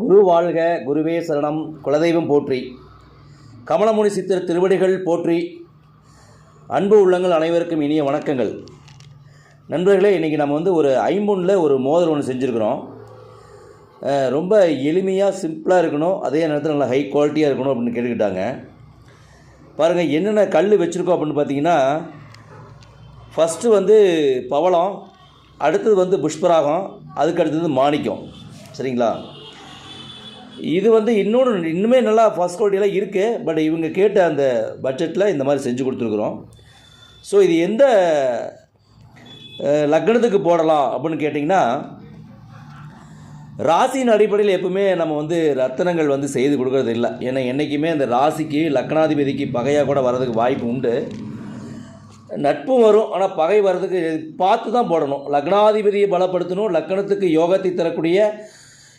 குரு வாழ்க குருவே சரணம். குலதெய்வம் போற்றி. கமலமுனி சித்தர் திருவடிகள் போற்றி. அன்பு உள்ளங்கள் அனைவருக்கும் இனிய வணக்கங்கள். நண்பர்களே இன்றைக்கி நம்ம வந்து ஒரு ஐம்பொன்னில் ஒரு மோதல் ஒன்று செஞ்சுருக்கிறோம். ரொம்ப எளிமையாக சிம்பிளாக இருக்கணும். அதே நேரத்தில் நல்லா ஹை குவாலிட்டியாக இருக்கணும் அப்படின்னு கேட்டுக்கிட்டாங்க. பாருங்கள் என்னென்ன கல் வச்சுருக்கோம் அப்படின்னு பார்த்தீங்கன்னா ஃபஸ்ட்டு வந்து பவளம் அடுத்தது வந்து புஷ்பராகம் அதுக்கு அடுத்தது மாணிக்கம். சரிங்களா? இது வந்து இன்னொன்று இன்னுமே நல்லா ஃபஸ்ட் குவாலிட்டியெல்லாம் இருக்குது பட் இவங்க கேட்ட அந்த பட்ஜெட்டில் இந்த மாதிரி செஞ்சு கொடுத்துருக்குறோம். ஸோ இது எந்த லக்னத்துக்கு போடலாம் அப்படின்னு கேட்டிங்கன்னா ராசியின் அடிப்படையில் எப்பவுமே நம்ம வந்து ரத்தனங்கள் வந்து செய்து கொடுக்கறது இல்லை. ஏன்னா என்றைக்குமே அந்த ராசிக்கு லக்னாதிபதிக்கு பகையாக கூட வர்றதுக்கு வாய்ப்பு உண்டு. நட்பும் வரும். ஆனால் பகை வர்றதுக்கு பார்த்து தான் போடணும். லக்னாதிபதியை பலப்படுத்தணும். லக்னத்துக்கு யோகத்தை தரக்கூடிய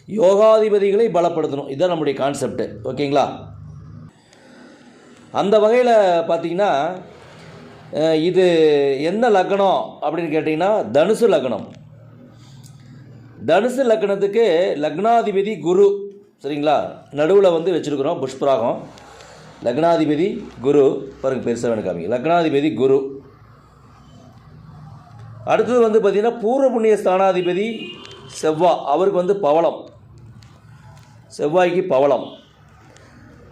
யோகாதிபதிகளை பலப்படுத்தணும். இதுதான் நம்முடைய கான்செப்ட் ஓகேங்களா? அந்த வகையில் பார்த்தீங்கன்னா இது என்ன லக்னம் அப்படின்னு கேட்டிங்கன்னா தனுசு லக்னம் தனுசு லக்னத்துக்கு லக்னாதிபதி குரு சரிங்களா? நடுவில் வந்து வச்சுருக்குறோம் புஷ்பராகம். லக்னாதிபதி குரு பாருங்கள் பெருசாக வேணும் காமிங்க. லக்னாதிபதி குரு. அடுத்தது வந்து பார்த்திங்கன்னா பூர்வ புண்ணிய ஸ்தானாதிபதி செவ்வா. அவருக்கு வந்து பவளம். செவ்வாய்க்கு பவளம்.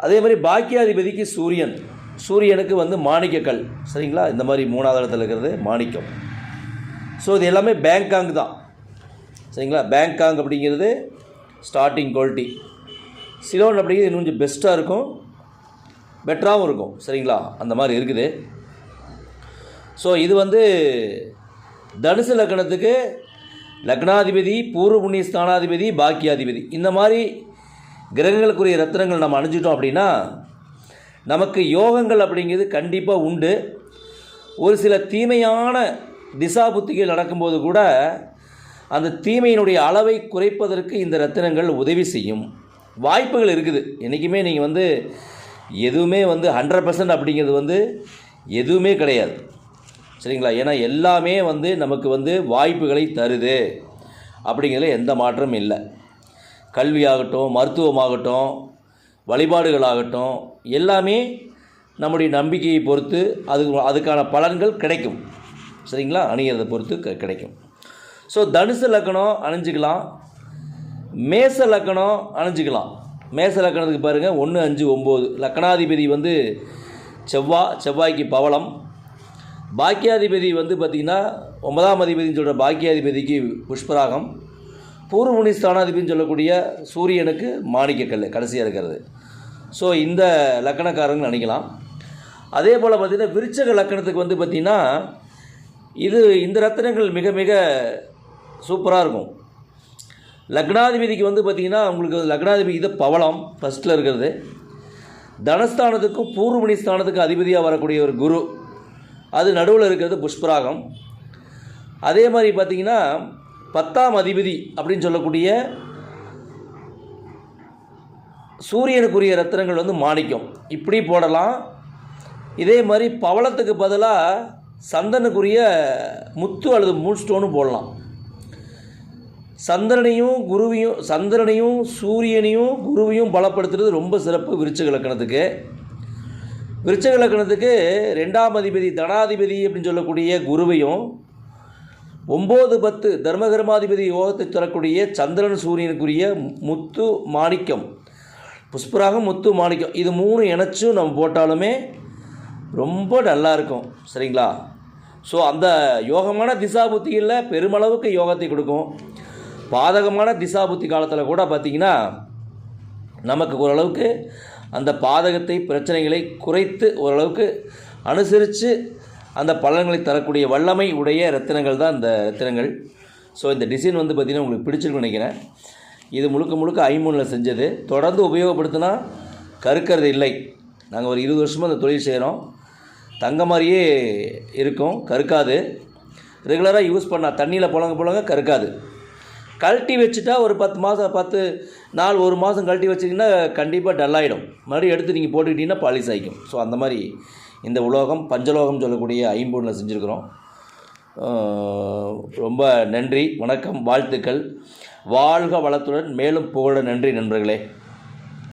அதே மாதிரி பாக்கியாதிபதிக்கு சூரியன். சூரியனுக்கு வந்து மாணிக்கக்கல். சரிங்களா? இந்த மாதிரி மூணாவது இடத்துல இருக்கிறது மாணிக்கம். ஸோ இது எல்லாமே பேங்காங் தான். சரிங்களா? பேங்காங் அப்படிங்கிறது ஸ்டார்டிங் குவாலிட்டி சிலோன் அப்படிங்கிறது இன்னும் கொஞ்சம் பெஸ்ட்டாக இருக்கும். பெட்டராகவும் இருக்கும். சரிங்களா? அந்த மாதிரி இருக்குது. ஸோ இது வந்து தனுசு லக்னத்துக்கு லக்னாதிபதி பூர்வ புண்ணிய ஸ்தானாதிபதி பாக்கியாதிபதி. இந்த மாதிரி கிரகங்களுக்குரிய ரத்தினங்கள் நம்ம அணிஞ்சிட்டோம் அப்படின்னா நமக்கு யோகங்கள் அப்படிங்கிறது கண்டிப்பாக உண்டு. ஒரு சில தீமையான திசா புத்திகள் நடக்கும்போது கூட அந்த தீமையினுடைய அளவை குறைப்பதற்கு இந்த ரத்தினங்கள் உதவி செய்யும். வாய்ப்புகள் இருக்குது. என்றைக்குமே நீங்கள் வந்து எதுவுமே வந்து ஹண்ட்ரட் பர்சன்ட் அப்படிங்கிறது வந்து எதுவுமே கிடையாது. சரிங்களா? ஏன்னா எல்லாமே வந்து நமக்கு வந்து வாய்ப்புகளை தருது. அப்படிங்கிறதுல எந்த மாற்றமும் இல்லை. கல்வியாகட்டும் மருத்துவமாகட்டும் வழிபாடுகளாகட்டும் எல்லாமே நம்முடைய நம்பிக்கையை பொறுத்து அது அதுக்கான பலன்கள் கிடைக்கும். சரிங்களா? அணிகிறத பொறுத்து க- கிடைக்கும். ஸோ தனுசு லக்கணம் அணிஞ்சிக்கலாம். மேச லக்கணம் அணிஞ்சிக்கலாம். மேச லக்கணத்துக்கு பாருங்கள் ஒன்று அஞ்சு ஒம்பது. லக்கணாதிபதி வந்து செவ்வா செவ்வாய்க்கு பவளம். பாக்கியாதிபதி வந்து பார்த்திங்கன்னா ஒன்பதாம் அதிபதினு சொல்கிற பாக்கியாதிபதிக்கு புஷ்பராகம். பூர்வமுனி ஸ்தானாதிபதினு சொல்லக்கூடிய சூரியனுக்கு மாணிக்கக்கல் கடைசியாக இருக்கிறது. ஸோ இந்த லக்கணக்காரங்க நினைக்கலாம். அதே போல் பார்த்திங்கன்னா விருச்சக லக்கணத்துக்கு வந்து பார்த்திங்கன்னா இது இந்த ரத்தினங்கள் மிக மிக சூப்பராக இருக்கும். லக்னாதிபதிக்கு வந்து பார்த்திங்கன்னா உங்களுக்கு லக்னாதிபதி இது பவளம் ஃபஸ்ட்டில் இருக்கிறது. தனஸ்தானத்துக்கும் பூர்வமணி ஸ்தானத்துக்கும் அதிபதியாக வரக்கூடிய ஒரு குரு. அது நடுவில் இருக்கிறது புஷ்பராகம். அதே மாதிரி பார்த்திங்கன்னா பத்தாம் அதிபதி அப்படின்னு சொல்லக்கூடிய சூரியனுக்குரிய ரத்தினங்கள் வந்து மாணிக்கம். இப்படி போடலாம். இதே மாதிரி பவளத்துக்கு பதிலாக சந்தனுக்குரிய முத்து அல்லது மூன் ஸ்டோனும் போடலாம். சந்திரனையும் குருவையும் சந்திரனையும் சூரியனையும் குருவையும் பலப்படுத்துறது ரொம்ப சிறப்பு விருச்சக லக்கணத்துக்கு. விருச்சக லக்கணத்துக்கு ரெண்டாம் அதிபதி தனாதிபதி அப்படின்னு சொல்லக்கூடிய குருவையும் ஒம்பது பத்து தர்மகர்மாதிபதி யோகத்தை தரக்கூடிய சந்திரன் சூரியனுக்குரிய முத்து மாணிக்கம். புஷ்பராகம் முத்து மாணிக்கம். இது மூணு இணைச்சும் நம்ம போட்டாலுமே ரொம்ப நல்லா இருக்கும் சரிங்களா? ஸோ அந்த யோகமான திசா புத்திகளில் பெருமளவுக்கு யோகத்தை கொடுக்கும். பாதகமான திசா புத்தி காலத்தில் கூட பார்த்திங்கன்னா நமக்கு ஓரளவுக்கு அந்த பாதகத்தை பிரச்சனைகளை குறைத்து ஓரளவுக்கு அனுசரித்து அந்த பலன்களை தரக்கூடிய வல்லமை உடைய ரத்தினங்கள் தான் இந்த ரத்தினங்கள் ஸோ இந்த டிசைன் வந்து பார்த்திங்கன்னா உங்களுக்கு பிடிச்சிருக்குன்னு நினைக்கிறேன். இது முழுக்க முழுக்க ஐமூனில் செஞ்சது. தொடர்ந்து உபயோகப்படுத்தினா கருக்கிறது இல்லை. நாங்கள் ஒரு இருபது வருஷமாக அந்த தொழில் செய்கிறோம் தங்க மாதிரியே இருக்கும் கருக்காது. ரெகுலராக யூஸ் பண்ணால் தண்ணியில் புழங்க புழங்க கருக்காது. கழட்டி வச்சுட்டா ஒரு பத்து மாதம் பத்து நாள் ஒரு மாதம் கழட்டி வச்சிங்கன்னா கண்டிப்பாக டல்லாகிடும் மறுபடியும் எடுத்து நீங்கள் போட்டுக்கிட்டிங்கன்னா பாலிஸ் ஆகிக்கும் ஸோ அந்த மாதிரி இந்த உலோகம் பஞ்சலோகம் சொல்லக்கூடிய ஐம்பொன்னில் செஞ்சுருக்கிறோம். ரொம்ப நன்றி வணக்கம் வாழ்த்துக்கள். வாழ்க வளத்துடன் மேலும் புகழ நன்றி நண்பர்களே.